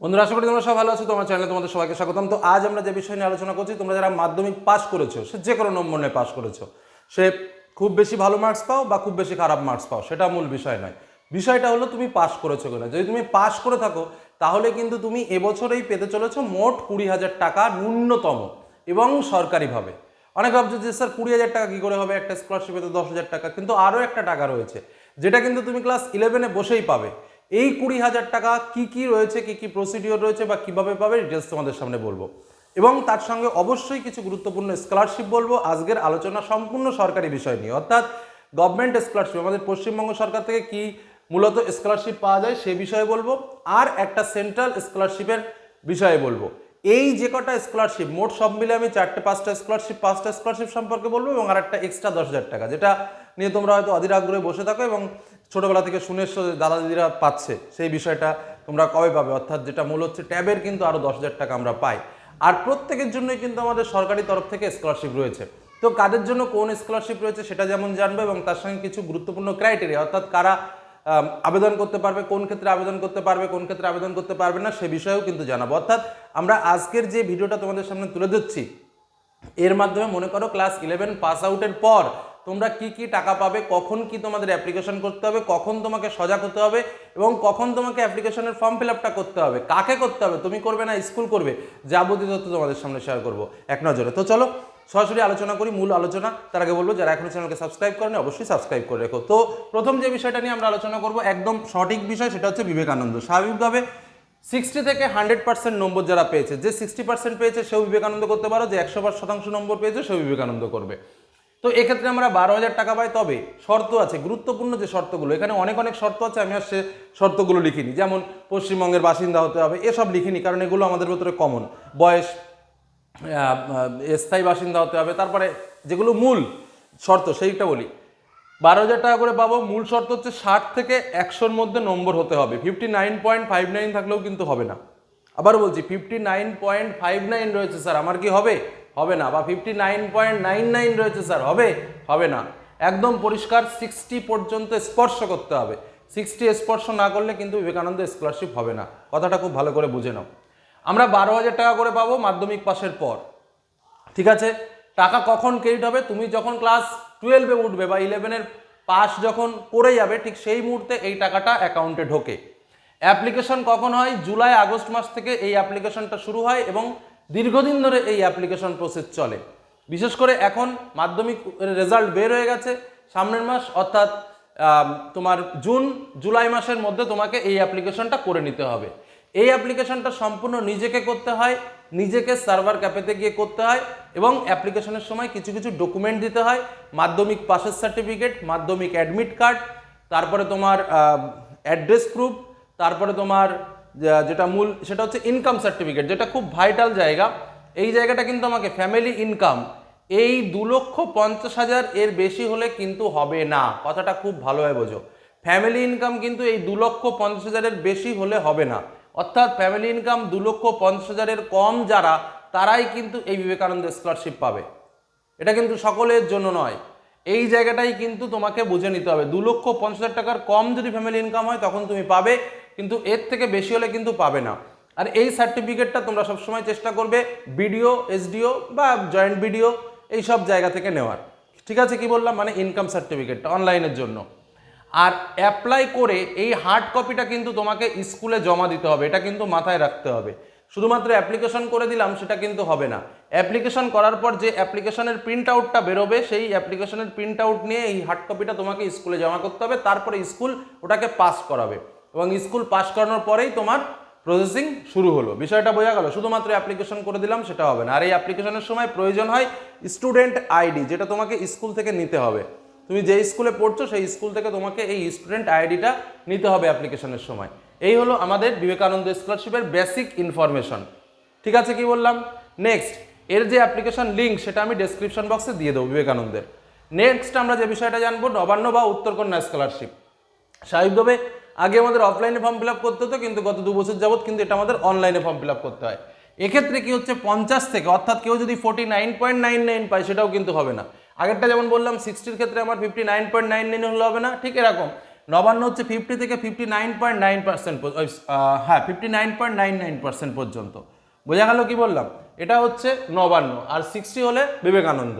বন্ধুরা, আশা করি তোমরা সব ভালো আছো, তোমার চ্যানেলে তোমাদের সবাইকে স্বাগতম। তো আজ আমরা যে বিষয় নিয়ে আলোচনা করছি, তোমরা যারা মাধ্যমিক পাস করেছ, সে যে কোনো নম্বর নিয়ে পাস করেছ, সে খুব বেশি ভালো মার্কস পাও বা খুব বেশি খারাপ মার্কস পাও, সেটা মূল বিষয় নয়। বিষয়টা হলো তুমি পাস করেছ কিনা। যদি তুমি পাস করে থাকো, তাহলে কিন্তু তুমি এবছরেই পেতে চলেছো মোট কুড়ি হাজার টাকা ন্যূনতম এবং সরকারিভাবে। অনেক ভাবছে যে, স্যার, কুড়ি হাজার টাকা কী করে হবে? একটা স্কলারশিপে তো দশ হাজার টাকা। কিন্তু আরও একটা টাকা রয়েছে, যেটা কিন্তু তুমি ক্লাস ইলেভেনে বসেই পাবে। এই কুড়ি হাজার টাকা কি কি রয়েছে, কি কি প্রসিডিওর রয়েছে বা কীভাবে পাবে ডিটেলস তোমাদের সামনে বলব। এবং তার সঙ্গে অবশ্যই কিছু গুরুত্বপূর্ণ স্কলারশিপ বলব। আজকের আলোচনা সম্পূর্ণ সরকারি বিষয় নিয়ে। অর্থাৎ গভর্নমেন্ট স্কলারশিপ আমাদের পশ্চিমবঙ্গ সরকার থেকে কি মূলত স্কলারশিপ পাওয়া যায় সে বিষয়ে বলব। আর একটা সেন্ট্রাল স্কলারশিপের বিষয়ে বলব। এই যে কটা স্কলারশিপ মোট সব মিলে আমি চারটে, পাঁচটা স্কলারশিপ পাঁচটা স্কলারশিপ সম্পর্কে বলব এবং আর একটা এক্সট্রা দশ হাজার টাকা, যেটা নিয়ে তোমরা হয়তো অধীর আগ্রহে বসে থাকো এবং ছোটোবেলা থেকে শুনে দাদা দিদিরা পাচ্ছে। সেই বিষয়টা তোমরা কবে পাবে? অর্থাৎ যেটা মূল হচ্ছে ট্যাবের কিন্তু আরও দশ হাজার টাকা আমরা পাই। আর প্রত্যেকের জন্যই কিন্তু আমাদের সরকারি তরফ থেকে স্কলারশিপ রয়েছে। তো কাদের জন্য কোন স্কলারশিপ রয়েছে সেটা যেমন জানবে এবং তার সঙ্গে কিছু গুরুত্বপূর্ণ ক্রাইটেরিয়া অর্থাৎ কারা আবেদন করতে পারবে, কোন ক্ষেত্রে আবেদন করতে পারবে, কোন ক্ষেত্রে আবেদন করতে পারবে না, সে বিষয়েও কিন্তু জানাব। অর্থাৎ আমরা আজকের যে ভিডিওটা তোমাদের সামনে তুলে ধরছি, এর মাধ্যমে মনে করো ক্লাস ইলেভেন পাস আউটের পর তোমরা কি কি টাকা পাবে, কখন কি তোমাদের অ্যাপ্লিকেশন করতে হবে, কখন তোমাকে সজাগ হতে হবে এবং কখন তোমাকে অ্যাপ্লিকেশনের ফর্ম ফিল আপটা করতে হবে, কাকে করতে হবে, তুমি করবে না স্কুল করবে, যাবতীয় তথ্য তোমাদের সামনে শেয়ার করব এক নজরে। তো চলো, সরাসরি আলোচনা করি, মূল আলোচনা। তার আগে বলব, যারা এখনও চ্যানেলকে সাবস্ক্রাইব করেনি, অবশ্যই সাবস্ক্রাইব করে রেখো। তো প্রথম যে বিষয়টা নিয়ে আমরা আলোচনা করব, একদম সঠিক বিষয়, সেটা হচ্ছে বিবেকানন্দ। স্বাভাবিকভাবে সিক্সটি থেকে হান্ড্রেড পার্সেন্ট নম্বর যারা পেয়েছে, যে সিক্সটি পার্সেন্ট পেয়েছে, সেও বিবেকানন্দ করতে পারো, যে একশো শতাংশ নম্বর পেয়েছে, সেও বিবেকানন্দ করবে। তো এক্ষেত্রে আমরা বারো হাজার টাকা পাই, তবে শর্ত আছে, গুরুত্বপূর্ণ যে শর্তগুলো, এখানে অনেক অনেক শর্ত আছে, আমি আর সে শর্তগুলো লিখিনি। যেমন পশ্চিমবঙ্গের বাসিন্দা হতে হবে, এসব লিখিনি, কারণ এগুলো আমাদের ভেতরে কমন বয়স স্থায়ী বাসিন্দা হতে হবে, তারপরে যেগুলো মূল শর্ত, সেইটা বলি। বারো হাজার টাকা করে পাবো, মূল শর্ত হচ্ছে ষাট থেকে একশোর মধ্যে নম্বর হতে হবে fifty nine point five nine থাকলেও কিন্তু হবে না। আবার বলছি fifty nine point five nine রয়েছে, স্যার, আমার কি হবে? হবে না, বা fifty nine point nine nine রয়েছে স্যার হবে হবে না। একদম পরিষ্কার সিক্সটি পর্যন্ত স্পর্শ করতে হবে। সিক্সটি স্পর্শ না করলে কিন্তু বিবেকানন্দ স্কলারশিপ হবে না। কথাটা খুব ভালো করে বুঝে নাও। আমরা বারো হাজার টাকা করে পাবো মাধ্যমিক পাশের পর। ঠিক আছে? টাকা কখন ক্রেডিট হবে? তুমি যখন ক্লাস টুয়েলভে উঠবে বা ইলেভেনের পাস যখন করে যাবে, ঠিক সেই মুহূর্তে এই টাকাটা অ্যাকাউন্টে ঢোকে। অ্যাপ্লিকেশন কখন হয়? জুলাই, আগস্ট মাস থেকে এই অ্যাপ্লিকেশনটা শুরু হয় এবং দীর্ঘদিন ধরে এই অ্যাপ্লিকেশন প্রসেস চলে। বিশেষ করে এখন মাধ্যমিক রেজাল্ট বের হয়ে গেছে সামনের মাস, অর্থাৎ তোমার জুন, জুলাই মাসের মধ্যে তোমাকে এই অ্যাপ্লিকেশনটা করে নিতে হবে। এই অ্যাপ্লিকেশনটা সম্পূর্ণ নিজেকে করতে হয়, নিজেকে সার্ভার ক্যাফেতে গিয়ে করতে হয় এবং অ্যাপ্লিকেশনের সময় কিছু কিছু ডকুমেন্ট দিতে হয়, মাধ্যমিক পাসের সার্টিফিকেট মাধ্যমিক অ্যাডমিট কার্ড তারপরে তোমার অ্যাড্রেস প্রুফ তারপরে তোমার যেটা মূল, সেটা হচ্ছে ইনকাম সার্টিফিকেট যেটা খুব ভাইটাল জায়গা। এই জায়গাটা কিন্তু আমাকে ফ্যামিলি ইনকাম এই দু লক্ষ পঞ্চাশ হাজার এর বেশি হলে কিন্তু হবে না। কথাটা খুব ভালোভাবে বোঝো। ফ্যামিলি ইনকাম কিন্তু এই দু লক্ষ পঞ্চাশ হাজারের বেশি হলে হবে না। অর্থাৎ ফ্যামিলি ইনকাম দু লক্ষ পঞ্চাশ হাজারের কম যারা, তারাই কিন্তু এই বিবেকানন্দ স্কলারশিপ পাবে। এটা কিন্তু সকলের জন্য নয়। এই জায়গাটাই কিন্তু তোমাকে বুঝে নিতে হবে। দু লক্ষ পঞ্চাশ হাজার টাকার কম যদি ফ্যামিলি ইনকাম হয়, তখন তুমি পাবে। কিন্তু এর থেকে বেশি হলে কিন্তু পাবে না। আর এই সার্টিফিকেটটা তোমরা সবসময় চেষ্টা করবে বিডিও, এসডিও বা জয়েন্ট বিডিও, এই সব জায়গা থেকে নেওয়ার। ঠিক আছে কি বললাম? মানে ইনকাম সার্টিফিকেটটা অনলাইনের জন্য। আর অ্যাপ্লাই করে এই হার্ড কপিটা কিন্তু তোমাকে স্কুলে জমা দিতে হবে। এটা কিন্তু মাথায় রাখতে হবে। শুধুমাত্র অ্যাপ্লিকেশন করে দিলাম, সেটা কিন্তু হবে না। অ্যাপ্লিকেশন করার পর যে অ্যাপ্লিকেশনের প্রিন্ট আউটটা বেরোবে, সেই অ্যাপ্লিকেশনের প্রিন্ট আউট নিয়ে এই হার্ড কপিটা তোমাকে স্কুলে জমা করতে হবে। তারপরে স্কুল ওটাকে পাস করাবে। এবং স্কুল পাশ করানোর পরেই তোমার প্রসেসিং শুরু হলো। বিষয়টা বোঝা গেল, শুধুমাত্র অ্যাপ্লিকেশন করে দিলাম, সেটা হবে না। আর এই অ্যাপ্লিকেশনের সময় প্রয়োজন হয় স্টুডেন্ট আইডি যেটা তোমাকে স্কুল থেকে নিতে হবে। তুমি যে স্কুলে পড়ছো, সেই স্কুল থেকে তোমাকে এই স্টুডেন্ট আইডিটা নিতে হবে অ্যাপ্লিকেশনের সময়। এই হলো আমাদের বিবেকানন্দ স্কলারশিপের বেসিক ইনফরমেশন ঠিক আছে, কি বললাম? নেক্সট এর যে অ্যাপ্লিকেশন লিঙ্ক সেটা আমি ডেসক্রিপশন বক্সে দিয়ে দেবো বিবেকানন্দের। নেক্সট আমরা যে বিষয়টা জানব, নবান্ন বা উত্তরকন্যা স্কলারশিপ স্বাভাবিকভাবে আগে আমাদের অফলাইনে ফর্ম ফিল আপ করতে হতো, কিন্তু গত দু বছর যাবত কিন্তু এটা আমাদের অনলাইনে ফর্ম ফিল আপ করতে হয়। এক্ষেত্রে কি হচ্ছে, পঞ্চাশ থেকে, অর্থাৎ কেউ যদি forty nine point nine nine পায়, সেটাও কিন্তু হবে না। আগেরটা যেমন বললাম সিক্সটির ক্ষেত্রে আমার fifty nine point nine nine হলে হবে না, ঠিক এরকম। নবান্ন হচ্ছে ফিফটি থেকে fifty nine point nine percent হ্যাঁ fifty nine point nine nine percent পর্যন্ত। বোঝা গেল কি বললাম? এটা হচ্ছে নবান্ন, আর সিক্সটি হলে বিবেকানন্দ।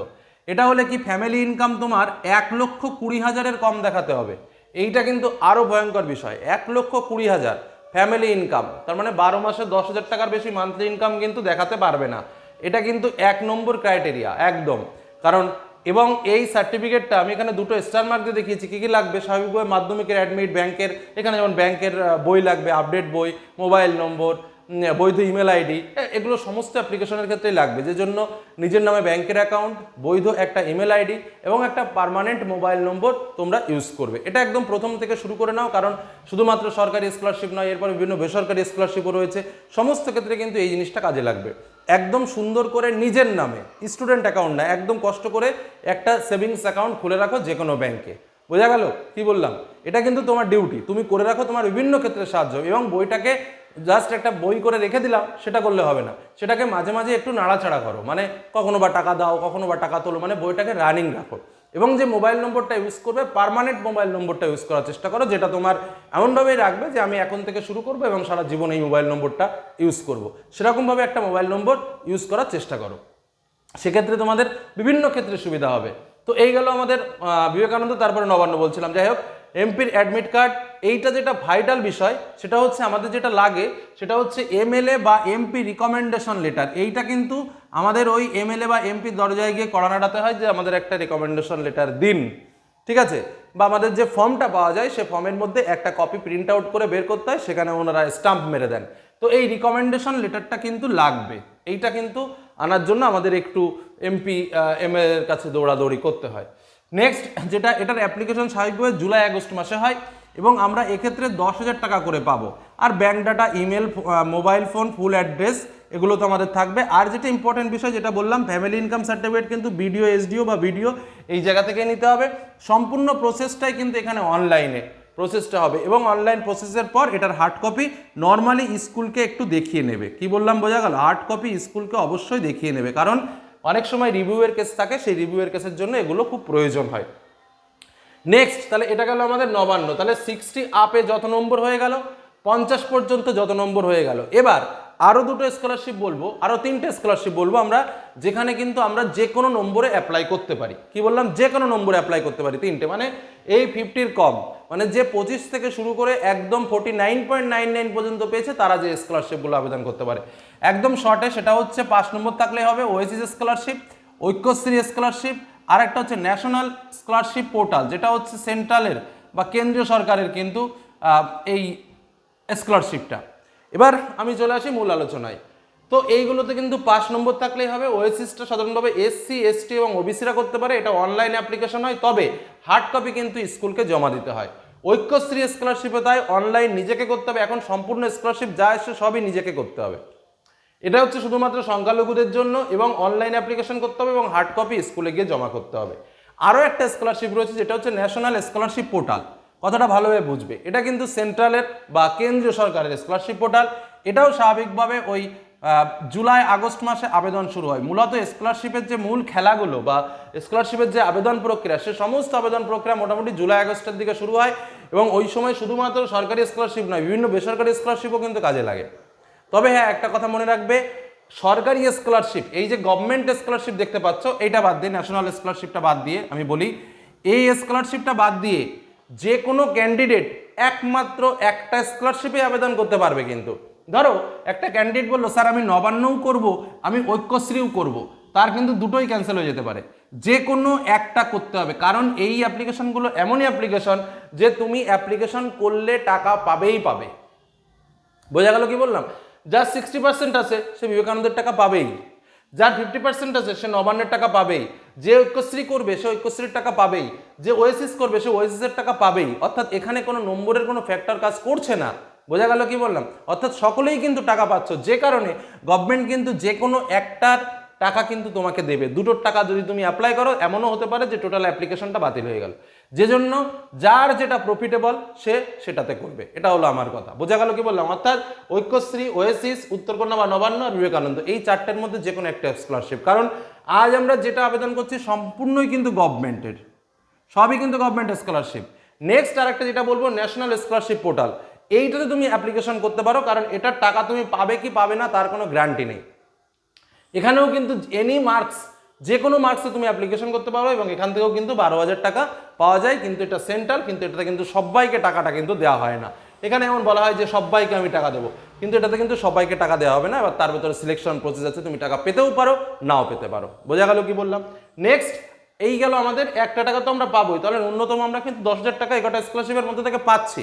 এটা হলে কি ফ্যামিলি ইনকাম তোমার এক লক্ষ কুড়ি হাজারের কম দেখাতে হবে। এইটা কিন্তু আরও ভয়ঙ্কর বিষয়। এক লক্ষ কুড়ি হাজার ফ্যামিলি ইনকাম তার মানে বারো মাসে দশ হাজার টাকার বেশি মান্থলি ইনকাম কিন্তু দেখাতে পারবে না। এটা কিন্তু এক নম্বর ক্রাইটেরিয়া একদম। কারণ, এবং এই সার্টিফিকেটটা আমি এখানে দুটো স্টার মার্ক দিয়ে দেখিয়েছি। কী কী লাগবে? স্বাভাবিকভাবে মাধ্যমিকের অ্যাডমিট ব্যাংকের এখানে যেমন ব্যাংকের বই লাগবে আপডেট বই মোবাইল নম্বর বৈধ ইমেল আইডি এগুলো সমস্ত অ্যাপ্লিকেশনের ক্ষেত্রেই লাগবে। যে জন্য নিজের নামে ব্যাংকের অ্যাকাউন্ট বৈধ একটা ইমেল আইডি এবং একটা পার্মানেন্ট মোবাইল নম্বর তোমরা ইউজ করবে। এটা একদম প্রথম থেকে শুরু করে নাও, কারণ শুধুমাত্র সরকারি স্কলারশিপ নয়, এরপর বিভিন্ন বেসরকারি স্কলারশিপও রয়েছে। সমস্ত ক্ষেত্রে কিন্তু এই জিনিসটা কাজে লাগবে। একদম সুন্দর করে নিজের নামে স্টুডেন্ট অ্যাকাউন্ট না, একদম কষ্ট করে একটা সেভিংস অ্যাকাউন্ট খুলে রাখো যে কোনো ব্যাংকে বোঝা গেল? কি বললাম? এটা কিন্তু তোমার ডিউটি তুমি করে রাখো, তোমার বিভিন্ন ক্ষেত্রে সাহায্য এবং বইটাকে জাস্ট একটা বই করে রেখে দিলাম, সেটা করলে হবে না। সেটাকে মাঝে মাঝে একটু নাড়াচাড়া করো। মানে কখনো বা টাকা দাও, কখনো বা টাকা তোলো মানে বইটাকে রানিং রাখো। এবং যে মোবাইল নম্বরটা ইউজ করবে পার্মানেন্ট মোবাইল নম্বরটা ইউজ করার চেষ্টা করো, যেটা তোমার এমনভাবেই রাখবে যে আমি এখন থেকে শুরু করব এবং সারা জীবন এই মোবাইল নম্বরটা ইউজ করব। সেরকমভাবে একটা মোবাইল নম্বর ইউজ করার চেষ্টা করো। সেক্ষেত্রে তোমাদের বিভিন্ন ক্ষেত্রে সুবিধা হবে। তো এই গেল আমাদের বিবেকানন্দ, তারপরে নবান্ন বলছিলাম। যাই হোক এমপির অ্যাডমিট কার্ড এইটা যেটা ভাইটাল বিষয়, সেটা হচ্ছে আমাদের যেটা লাগে, সেটা হচ্ছে এমএলএ বা এমপি রিকমেন্ডেশন লেটার এইটা কিন্তু আমাদের ওই এমএলএ বা এমপি দরজায় গিয়ে করানাটাতে হয় যে আমাদের একটা রিকমেন্ডেশন লেটার দিন। ঠিক আছে? বা আমাদের যে ফর্মটা পাওয়া যায়, সে ফর্মের মধ্যে একটা কপি প্রিন্ট আউট করে বের করতে হয়, সেখানে ওনারা স্টাম্প মেরে দেন। তো এই রিকমেন্ডেশন লেটারটা কিন্তু লাগবে। এইটা কিন্তু আনার জন্য আমাদের একটু এমপি এম এর কাছে দৌড়াদৌড়ি করতে হয়। নেক্সট যেটা এটার অ্যাপ্লিকেশন স্বাভাবিকভাবে জুলাই, আগস্ট মাসে হয় এবং আমরা এক্ষেত্রে দশ হাজার টাকা করে পাবো। আর bank data email mobile phone full address এগুলো তো আমাদের থাকবে। আর যেটা ইম্পর্টেন্ট বিষয় যেটা বললাম ফ্যামিলি ইনকাম সার্টিফিকেট কিন্তু বিডিও এসডিও বা ভিডিও এই জায়গা থেকে নিতে হবে। সম্পূর্ণ প্রসেসটাই কিন্তু এখানে অনলাইনে প্রসেসটা হবে এবং অনলাইন প্রসেসের পর এটার হার্ড কপি নর্মালি স্কুলকে একটু দেখিয়ে নেবে। কি বললাম, বোঝা গেল? হার্ড কপি স্কুলকে অবশ্যই দেখিয়ে নেবে। কারণ অনেক সময় রিভিউয়ের কেস থাকে, সেই রিভিউয়ের কেসের জন্য এগুলো খুব প্রয়োজন হয়। নেক্সট তাহলে এটা গেল আমাদের নবান্ন। তাহলে সিক্সটি আপে যত নম্বর হয়ে গেল, পঞ্চাশ পর্যন্ত যত নম্বর হয়ে গেল। এবার আরও দুটো স্কলারশিপ বলব আরও তিনটে স্কলারশিপ বলব আমরা, যেখানে কিন্তু আমরা যে কোনো নম্বরে অ্যাপ্লাই করতে পারি। কি বললাম? যে কোনো নম্বরে অ্যাপ্লাই করতে পারি, তিনটে। মানে এই ফিফটির কম। মানে যে পঁচিশ থেকে শুরু করে একদম forty nine point nine nine পর্যন্ত পেয়েছে, তারা যে স্কলারশিপগুলো আবেদন করতে পারে। একদম শর্টে সেটা হচ্ছে পাঁচ নম্বর থাকলে হবে ওয়েসিস স্কলারশিপ ঐক্যশ্রী স্কলারশিপ আর একটা হচ্ছে ন্যাশনাল স্কলারশিপ পোর্টাল যেটা হচ্ছে সেন্ট্রালের বা কেন্দ্রীয় সরকারের কিন্তু এই স্কলারশিপটা এবার আমি চলে আসি মূল আলোচনায়। তো এইগুলোতে কিন্তু পাঁচ নম্বর থাকলেই হবে ওয়েসিসটা সাধারণভাবে এসসি এসটি এবং ওবিসিরা করতে পারে, এটা অনলাইন অ্যাপ্লিকেশন হয় তবে হার্ড কপি কিন্তু স্কুলকে জমা দিতে হয়। ঐক্যশ্রী স্কলারশিপে তাই অনলাইন নিজেকে করতে হবে, এখন সম্পূর্ণ স্কলারশিপ যা এসে সবই নিজেকে করতে হবে। এটা হচ্ছে শুধুমাত্র সংখ্যালঘুদের জন্য এবং অনলাইন অ্যাপ্লিকেশন করতে হবে এবং হার্ড কপি স্কুলে গিয়ে জমা করতে হবে। আরও একটা স্কলারশিপ রয়েছে, যেটা হচ্ছে ন্যাশনাল স্কলারশিপ পোর্টাল কথাটা ভালোভাবে বুঝবে। এটা কিন্তু সেন্ট্রালের বা কেন্দ্রীয় সরকারের স্কলারশিপ পোর্টাল এটাও স্বাভাবিকভাবে ওই জুলাই, আগস্ট মাসে আবেদন শুরু হয়। মূলত স্কলারশিপের যে মূল খেলাগুলো বা স্কলারশিপের যে আবেদন প্রক্রিয়া, সে সমস্ত আবেদন প্রক্রিয়া মোটামুটি জুলাই, আগস্টের দিকে শুরু হয় এবং ওই সময় শুধুমাত্র সরকারি স্কলারশিপ নয়, বিভিন্ন বেসরকারি স্কলারশিপও কিন্তু কাজে লাগে। তবে হ্যাঁ একটা কথা মনে রাখবে, সরকারি স্কলারশিপ এই যে গভর্নমেন্ট স্কলারশিপ দেখতে পাচ্ছ, এইটা বাদ দিয়ে ন্যাশনাল স্কলারশিপটা বাদ দিয়ে আমি বলি, এই স্কলারশিপটা বাদ দিয়ে যে কোনো ক্যান্ডিডেট একমাত্র একটা স্কলারশিপে আবেদন করতে পারবে কিন্তু। ধরো, একটা ক্যান্ডিডেট বলল, স্যার, আমি নবান্নও করব, আমি ঐক্যশ্রীও করব। তার কিন্তু দুটোই ক্যান্সেল হয়ে যেতে পারে। যে কোনো একটা করতে হবে। কারণ এই অ্যাপ্লিকেশনগুলো এমনই অ্যাপ্লিকেশন যে তুমি অ্যাপ্লিকেশন করলে টাকা পাবেই পাবে। বোঝা গেল কি বললাম? যার সিক্সটি পার্সেন্ট আছে, সে বিবেকানন্দের টাকা পাবেই। যার ফিফটি পার্সেন্ট আছে, সে নবান্নের টাকা পাবেই। যে ঐক্যশ্রী করবে, সে ঐক্যশ্রীর টাকা পাবেই। যে ওয়েসিস করবে, সে ওয়েসিসের টাকা পাবেই। অর্থাৎ এখানে কোনো নম্বরের কোনো ফ্যাক্টর কাজ করছে না। বোঝা গেল কি বললাম? অর্থাৎ সকলেই কিন্তু টাকা পাচ্ছ। যে কারণে গভর্নমেন্ট কিন্তু যে কোনো একটার টাকা কিন্তু তোমাকে দেবে। দুটোর টাকা যদি তুমি অ্যাপ্লাই করো, এমনও হতে পারে যে টোটাল অ্যাপ্লিকেশনটা বাতিল হয়ে গেল। যে জন্য যার যেটা প্রফিটেবল সে সেটাতে করবে। এটা হলো আমার কথা। বোঝা গেল কি বললাম? অর্থাৎ ঐক্যশ্রী, ওয়েসিস, উত্তরকন্যা বা নবান্ন আর বিবেকানন্দ, এই চারটের মধ্যে যে কোনো একটা স্কলারশিপ কারণ আজ আমরা যেটা আবেদন করছি সম্পূর্ণই কিন্তু গভর্নমেন্টের সবই কিন্তু গভর্নমেন্ট স্কলারশিপ নেক্সট আরেকটা যেটা বলব ন্যাশনাল স্কলারশিপ পোর্টাল এইটাতে তুমি অ্যাপ্লিকেশন করতে পারো, কারণ এটার টাকা তুমি পাবে কি পাবে না, তার কোনো গ্যারান্টি নেই। এখানেও কিন্তু এনি মার্কস যে কোনো মার্কসে তুমি অ্যাপ্লিকেশন করতে পারো এবং এখান থেকেও কিন্তু বারো হাজার টাকা পাওয়া যায়, কিন্তু এটা সেন্ট্রাল কিন্তু এটাতে কিন্তু সবাইকে টাকাটা কিন্তু দেওয়া হয় না। এখানে এমন বলা হয় যে সবাইকে আমি টাকা দেবো, কিন্তু এটাতে কিন্তু সবাইকে টাকা দেওয়া হবে না। এবার তার ভেতরে সিলেকশন প্রসেস আছে, তুমি টাকা পেতেও পারো, নাও পেতে পারো। বোঝা গেল কি বললাম? নেক্সট এই গেল আমাদের একটা টাকা তো আমরা পাবোই, তাহলে ন্যূনতম আমরা কিন্তু দশ হাজার টাকা এগারোটা স্কলারশিপের মধ্যে থেকে পাচ্ছি।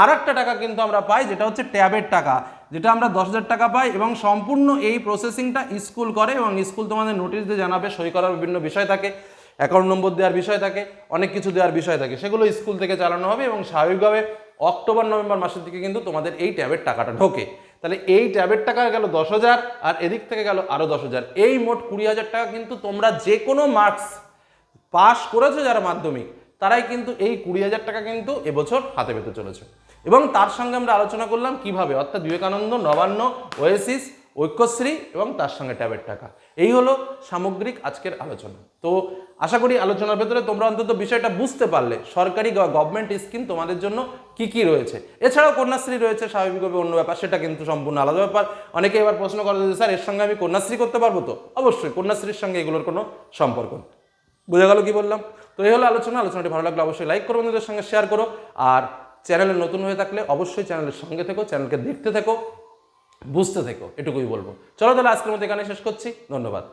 আর একটা টাকা কিন্তু আমরা পাই, যেটা হচ্ছে ট্যাবের টাকা। যেটা আমরা দশ হাজার টাকা পাই এবং সম্পূর্ণ এই প্রসেসিংটা স্কুল করে এবং স্কুল তোমাদের নোটিশ দিয়ে জানাবে, সই করার বিভিন্ন বিষয় থাকে অ্যাকাউন্ট নম্বর দেওয়ার বিষয় থাকে, অনেক কিছু দেওয়ার বিষয় থাকে। সেগুলো স্কুল থেকে চালানো হবে এবং স্বাভাবিকভাবে অক্টোবর, নভেম্বর মাসের দিকে কিন্তু তোমাদের এই ট্যাবের টাকাটা ঢোকে। তাহলে এই ট্যাবের টাকা গেল দশ হাজার আর এদিক থেকে গেল আরও দশ হাজার। এই মোট কুড়ি হাজার টাকা কিন্তু তোমরা যে কোনো মার্কস পাস করেছ যারা মাধ্যমিক তারাই কিন্তু এই কুড়ি হাজার টাকা কিন্তু এবছর হাতে পেতে চলেছে। এবং তার সঙ্গে আমরা আলোচনা করলাম কীভাবে, অর্থাৎ বিবেকানন্দ, নবান্ন, ওয়েসিস, ঐক্যশ্রী এবং তার সঙ্গে ট্যাবের টাকা। এই হলো সামগ্রিক আজকের আলোচনা। তো আশা করি আলোচনার ভেতরে তোমরা অন্তত বিষয়টা বুঝতে পারলে, সরকারি গভর্নমেন্ট স্কিম তোমাদের জন্য কি কি রয়েছে। এছাড়াও কন্যাশ্রী রয়েছে, স্বাভাবিকভাবে অন্য ব্যাপার, সেটা কিন্তু সম্পূর্ণ আলাদা ব্যাপার। অনেকে এবার প্রশ্ন করে যে, স্যার, এর সঙ্গে আমি কন্যাশ্রী করতে পারব তো? অবশ্যই, কন্যাশ্রীর সঙ্গে এগুলোর কোনো সম্পর্ক বোঝা গেল কি বললাম? তো এই হলো আলোচনা। আলোচনাটি ভালো লাগলে অবশ্যই লাইক করো, বন্ধুদের সঙ্গে শেয়ার করো। আর চ্যানেলে নতুন হয়ে থাকলে অবশ্যই চ্যানেলের সঙ্গে থেকো চ্যানেলকে দেখতে থেকো, বুঝতে থেকো, এটুকুই বলব। চলো তাহলে আজকের মধ্যে এখানে শেষ করছি। ধন্যবাদ।